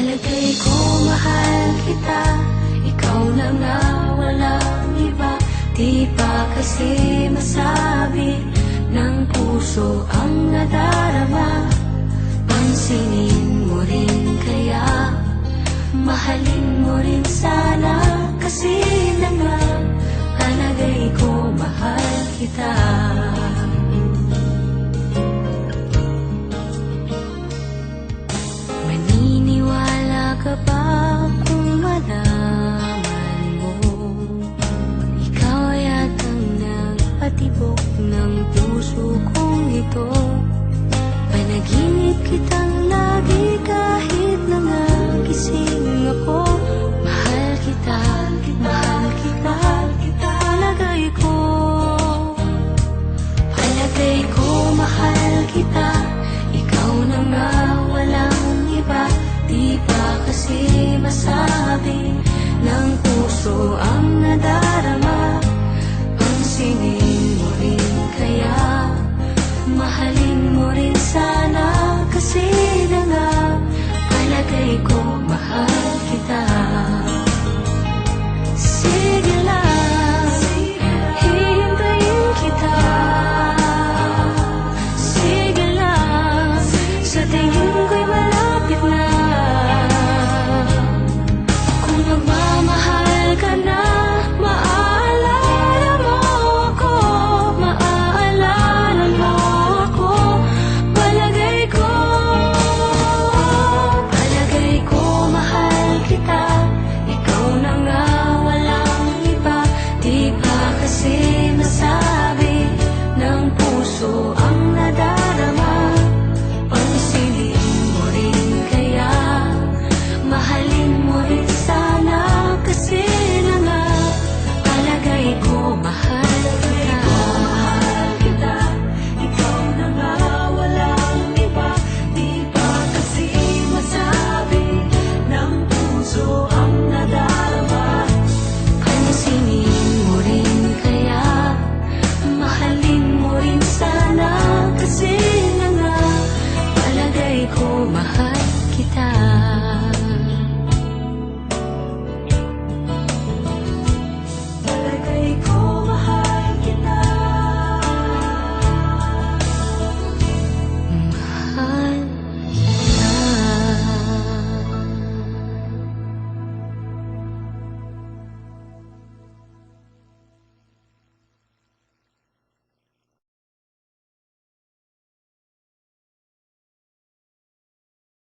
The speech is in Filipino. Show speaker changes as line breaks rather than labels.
Palagay ko mahal kita. Ikaw na nga walang iba. Di pa kasi masabi Ng puso ang nadarama? Pansinin mo rin kaya. Mahalin mo rin sana Kasi na nga Palagay ko mahal kita. ng puso kong ito. Panaginip kita so